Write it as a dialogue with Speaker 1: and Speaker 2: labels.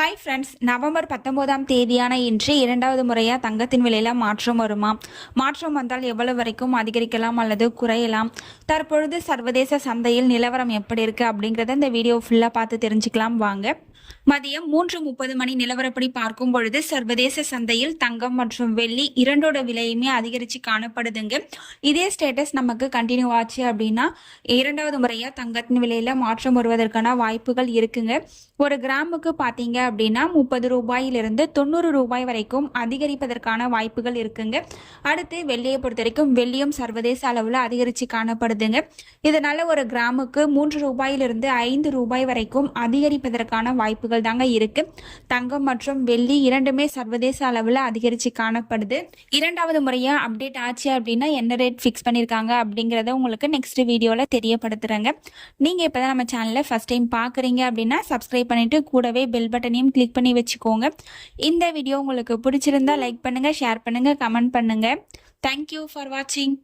Speaker 1: Hi friends November பத்தொன்பதாம் தேதியான இன்று இரண்டாவது முறையாக தங்கத்தின் விலையில் மாற்றம் வருமா? மாற்றம் வந்தால் எவ்வளவு வரைக்கும் அதிகரிக்கலாம் அல்லது குறையலாம்? தற்பொழுது சர்வதேச சந்தையில் நிலவரம் எப்படி இருக்குது அப்படிங்கிறத இந்த வீடியோ ஃபுல்லாக பார்த்து தெரிஞ்சுக்கலாம் வாங்க. மதியம் மூன்று முப்பது மணி நிலவரப்படி பார்க்கும் பொழுது சர்வதேச சந்தையில் தங்கம் மற்றும் வெள்ளி இரண்டோட விலையுமே அதிகரித்து காணப்படுதுங்க. இதே ஸ்டேட்டஸ் நமக்கு கண்டினியூ ஆச்சு அப்படின்னா இரண்டாவது முறையாக தங்கத்தின் விலையில் மாற்றம் வருவதற்கான வாய்ப்புகள் இருக்குங்க. ஒரு கிராமுக்கு பார்த்தீங்க அப்படின்னா முப்பது ரூபாயிலிருந்து தொண்ணூறு ரூபாய் வரைக்கும் அதிகரிப்பதற்கான வாய்ப்புகள் இருக்குங்க. அடுத்து வெள்ளியை பொறுத்த வரைக்கும் வெள்ளியும் சர்வதேச அளவில் அதிகரித்து காணப்படுதுங்க. இதனால ஒரு கிராமுக்கு மூன்று ரூபாயிலிருந்து ஐந்து ரூபாய் வரைக்கும் அதிகரிப்பதற்கான வாய்ப்புகள் தாங்க இருக்கு. தங்கம் மற்றும் வெள்ளி இரண்டுமே சர்வதேச அளவில் அதிகரித்து காணப்படுது. இரண்டாவது முறையாக அப்டேட் ஆச்சு அப்படின்னா என்ன ரேட் ஃபிக்ஸ் பண்ணியிருக்காங்க அப்படிங்கிறத உங்களுக்கு நெக்ஸ்ட் வீடியோவில் தெரியப்படுத்துகிறேங்க நீங்கள் இப்போ தான் நம்ம சேனலை ஃபஸ்ட் டைம் பார்க்குறீங்க அப்படின்னா சப்ஸ்கிரைப் பண்ணிவிட்டு கூடவே பெல் பட்டன் பட்டனையும் கிளிக் பண்ணி வச்சுக்கோங்க. இந்த வீடியோ உங்களுக்கு பிடிச்சிருந்தா லைக் பண்ணுங்கள் ஷேர் பண்ணுங்கள் கமெண்ட் பண்ணுங்கள் தேங்க்யூ ஃபார் வாட்சிங்